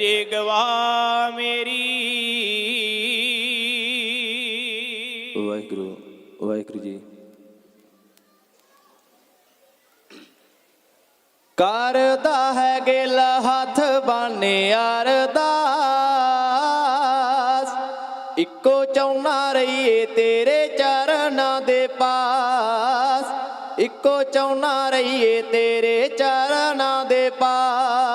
ਅਜੇ ਗਵਾ ਮੇਰੀ। ਵਾਹਿਗੁਰੂ ਵਾਹਿਗੁਰੂ ਜੀ। ਕਰਦਾ ਹੈ ਗਿਲ ਹੱਥ ਬਾਨੇ ਅਰਦਾਸ। ਇੱਕੋ ਚਾਉਣਾ ਰਹੀਏ ਤੇਰੇ ਚਰਨਾਂ ਦੇ ਪਾਸ। ਇੱਕੋ ਚਾਉਣਾ ਰਹੀਏ ਤੇਰੇ ਚਰਨਾਂ ਦੇ ਪਾਸ।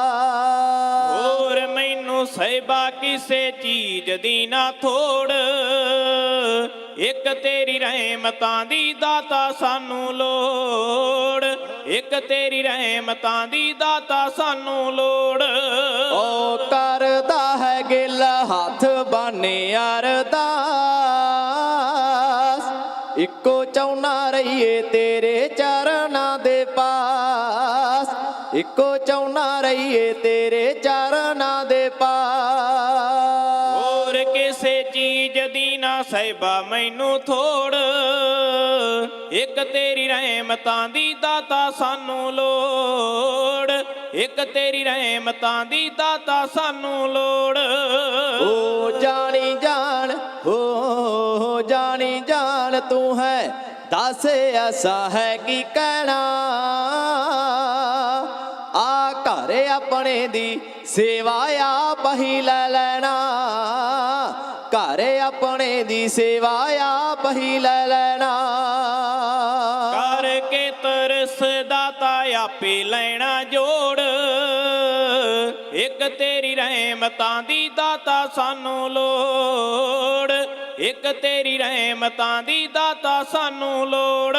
ਕਿਸੇ ਚੀਜ਼ ਦੀ ਨਾ ਥੋੜ। ਇੱਕ ਤੇਰੀ ਰਹਿਮਤਾਂ ਦੀ ਦਾਤਾ ਸਾਨੂੰ ਲੋੜ। ਇੱਕ ਤੇਰੀ ਰਹਿਮਤਾਂ ਦੀ ਦਾਤਾ ਸਾਨੂੰ ਲੋੜ। ਓ ਕਰਦਾ ਹੈ ਗਿਲ, ਹੱਥ ਬਾਨੇ ਅਰਦਾਸ। ਇੱਕੋ ਚਾਉਣਾ ਰਹੀਏ ਤੇਰੇ ਚਰਨਾਂ ਇੱਕੋ ਚਾਉਣਾ ਰਹੀਏ ਤੇਰੇ ਚਰਨਾਂ ਦੇ ਪਾਸ ਹੋਰ ਕਿਸੇ ਚੀਜ਼ ਦੀ ਨਾ ਸਹਿਬਾ ਮੈਨੂੰ ਥੋੜ। ਇੱਕ ਤੇਰੀ ਰਹਿਮਤਾਂ ਦੀ ਦਾਤਾ ਸਾਨੂੰ ਲੋੜ। ਇੱਕ ਤੇਰੀ ਰਹਿਮਤਾਂ ਦੀ ਦਾਤਾ ਸਾਨੂੰ ਲੋੜ। ਓ ਜਾਣੀ ਜਾਣ ਹੋ ਜਾਣੀ ਜਾਣ ਤੂੰ ਹੈ ਦੱਸ ਐਸਾ ਹੈ ਕੀ ਕਹਿਣਾ? ਆਪਣੇ ਦੀ ਸੇਵਾ ਆਪ ਹੀ ਲੈ ਲੈਣਾ। ਘਰ ਆਪਣੇ ਦੀ ਸੇਵਾ ਆਪ ਹੀ ਲੈ ਲੈਣਾ। ਕਰਕੇ ਤਰਸ ਦਾਤਾ ਆਪੇ ਲੈਣਾ ਜੋੜ। ਇੱਕ ਤੇਰੀ ਰਹਿਮਤਾਂ ਦੀ ਦਾਤਾ ਸਾਨੂੰ ਲੋੜ। ਇੱਕ ਤੇਰੀ ਰਹਿਮਤਾਂ ਦੀ ਦਾਤਾ ਸਾਨੂੰ ਲੋੜ।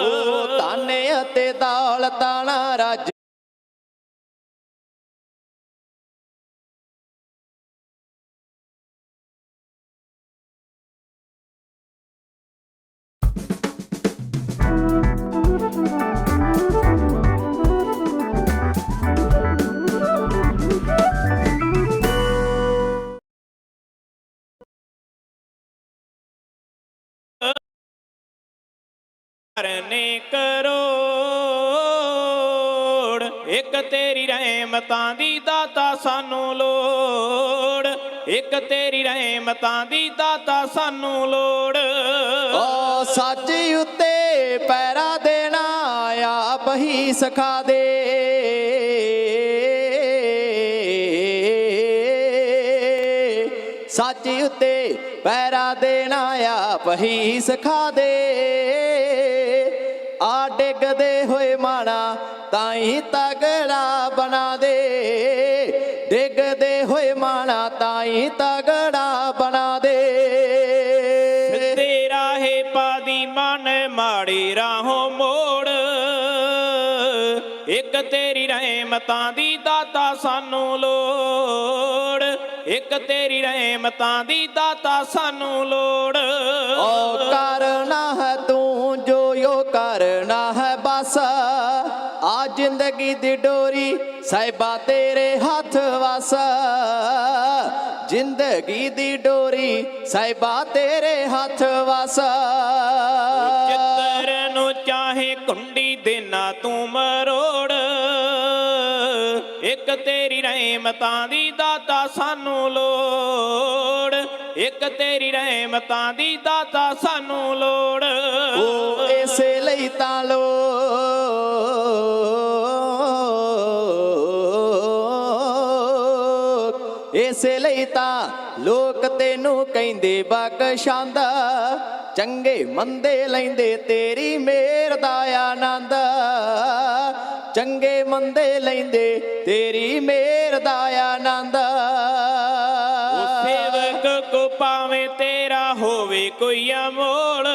ਓ ਤਾਨੇ ਅਤੇ ਦੌਲਤਾਂ ਨਾ ਰੱਜ ਕਰਨੇ ਕਰੋੜ ਇੱਕ ਤੇਰੀ ਰਹਿਮਤਾਂ ਦੀ ਦਾਤਾ ਸਾਨੂੰ ਲੋੜ। ਇੱਕ ਤੇਰੀ ਰਹਿਮਤਾਂ ਦੀ ਦਾਤਾ ਸਾਨੂੰ ਲੋੜ। ਓ ਸੱਚ ਉੱਤੇ ਪੈਰਾ ਦੇਣਾ ਆਪ ਹੀ ਸਿਖਾ ਦੇ। ਸੱਚ ਉੱਤੇ ਪੈਰਾ ਦੇਣਾ ਆਪ ਹੀ ਸਿਖਾ ਦੇ। ਆ ਡਿੱਗਦੇ ਹੋਏ ਮਾਣਾ ਤਾਂ ਹੀ ਤਗੜਾ ਬਣਾ ਦੇ। ਡਿੱਗਦੇ ਹੋਏ ਮਾਣਾ ਤਾਂ ਹੀ ਤਗੜਾ ਬਣਾ ਦੇ। ਸਿੱਧੇ ਰਾਹੇ ਪਾਦੀ ਮਨ, ਮਾੜੀ ਰਾਹੋਂ ਮੋੜ। ਇੱਕ ਤੇਰੀ ਰਹਿਮਤਾਂ ਦੀ ਦਾਤਾ ਸਾਨੂੰ ਲੋੜ। ਇੱਕ ਤੇਰੀ ਰਹਿਮਤਾਂ ਦੀ ਦਾਤਾ ਸਾਨੂੰ ਲੋੜ। ਓ ਕਰਨਾ ਹੈ ਤੂੰ ਜੋ ਯੋ ਕਰਨਾ ਹੈ ਬਸ। ਆ ਜ਼ਿੰਦਗੀ ਦੀ ਡੋਰੀ ਸਾਹਿਬਾ ਤੇਰੇ ਹੱਥ ਵਸ। ਜ਼ਿੰਦਗੀ ਦੀ ਡੋਰੀ ਸਾਹਿਬਾ ਤੇਰੇ ਹੱਥ ਵਸ। ਚਿੱਤਰ ਨੂੰ ਚਾਹੇ ਕੁੰਡੀ ਦੇਣਾ ਤੂੰ ਮਰੋੜ। ਇੱਕ ਤੇਰੀ ਰਹਿਮਤਾਂ ਦੀ ਦਾਤਾ ਸਾਨੂੰ ਲੋੜ। ਇੱਕ ਤੇਰੀ ਰਹਿਮਤਾਂ ਦੀ ਦਾਤਾ ਸਾਨੂੰ ਲੋੜ। ਉਹ ਇਸੇ ਲਈ ਤਾਂ ਲੋਕ ਇਸੇ ਲਈ ਤਾਂ ਲੋਕ ਤੈਨੂੰ ਕਹਿੰਦੇ ਬਖਸ਼ਾਂਦਾ ਚੰਗੇ ਮੰਦੇ ਲੈਂਦੇ, ਤੇਰੀ ਮੇਰ ਦਾ ਆਨੰਦ। ਚੰਗੇ ਮੰਦੇ ਲੈਂਦੇ ਤੇਰੀ ਮੇਰ ਦਾ ਆਨੰਦ। ਉਹ ਸੇਵਕ ਕੋ ਪਾਵੇਂ ਤੇਰਾ ਹੋਵੇ ਕੋਈ ਅਮੋਲ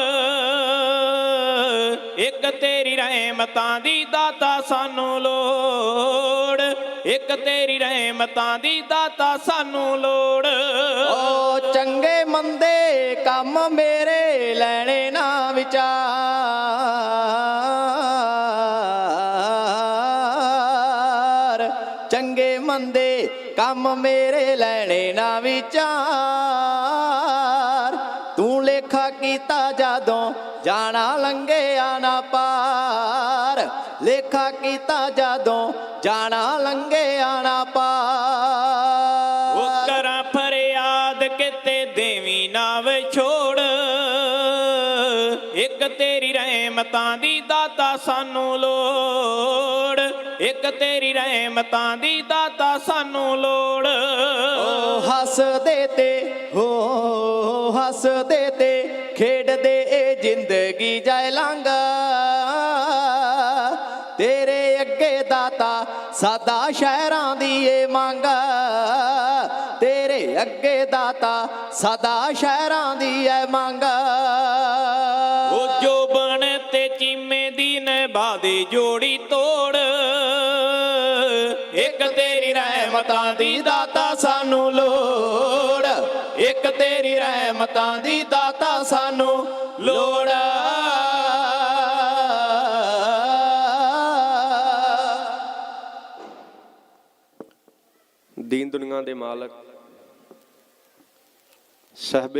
ਇੱਕ ਤੇਰੀ ਰਹਿਮਤਾਂ ਦੀ ਦਾਤਾ ਸਾਨੂੰ ਲੋੜ। ਇੱਕ ਤੇਰੀ ਰਹਿਮਤਾਂ ਦੀ ਦਾਤਾ ਸਾਨੂੰ ਲੋੜ। ਓ ਚੰਗੇ ਮੰਦੇ ਕੰਮ ਮੇਰੇ ਲੈਣੇ ਨਾ ਵਿਚਾਰ। ਮੰਦੇ ਕੰਮ ਮੇਰੇ ਲੈਣੇ ਨਾ ਵਿਚਾਰ। ਤੂੰ ਲੇਖਾ ਕੀਤਾ ਜਦੋਂ ਜਾਣਾ ਲੰਘਿਆ ਨਾ ਪਾਰ। ਲੇਖਾ ਕੀਤਾ ਜਦੋਂ ਜਾਣਾ ਲੰਘਿਆ ਨਾ ਪਾਰ। ਇੱਕ ਤੇਰੀ ਰਹਿਮਤਾਂ ਦੀ ਦਾਤਾ ਸਾਨੂੰ ਲੋੜ। ਇੱਕ ਤੇਰੀ ਰਹਿਮਤਾਂ ਦੀ ਦਾਤਾ ਸਾਨੂੰ ਲੋੜ। ਓ ਹੱਸਦੇ ਤੇ ਹੋ ਹੱਸਦੇ ਤੇ ਖੇਡਦੇ ਇਹ ਜ਼ਿੰਦਗੀ ਜਾਏ ਲਾਂਗਾ ਤੇਰੇ ਅੱਗੇ ਦਾਤਾ ਸਦਾ ਸ਼ਹਿਰਾਂ ਦੀ ਏ ਮੰਗ ਤੇਰੇ ਅੱਗੇ ਦਾਤਾ ਸਦਾ ਸ਼ਹਿਰਾਂ ਦੀ ਏ ਮੰਗ ਤੇਰੀ ਰਹਿਮਤਾਂ ਦੀ ਦਾਤਾ ਸਾਨੂੰ ਲੋੜ। ਇੱਕ ਤੇਰੀ ਰਹਿਮਤਾਂ ਦੀ ਦਾਤਾ ਸਾਨੂੰ ਲੋੜ। ਦੀਨ ਦੁਨੀਆ ਦੇ ਮਾਲਕ, ਸਹਿਬੇ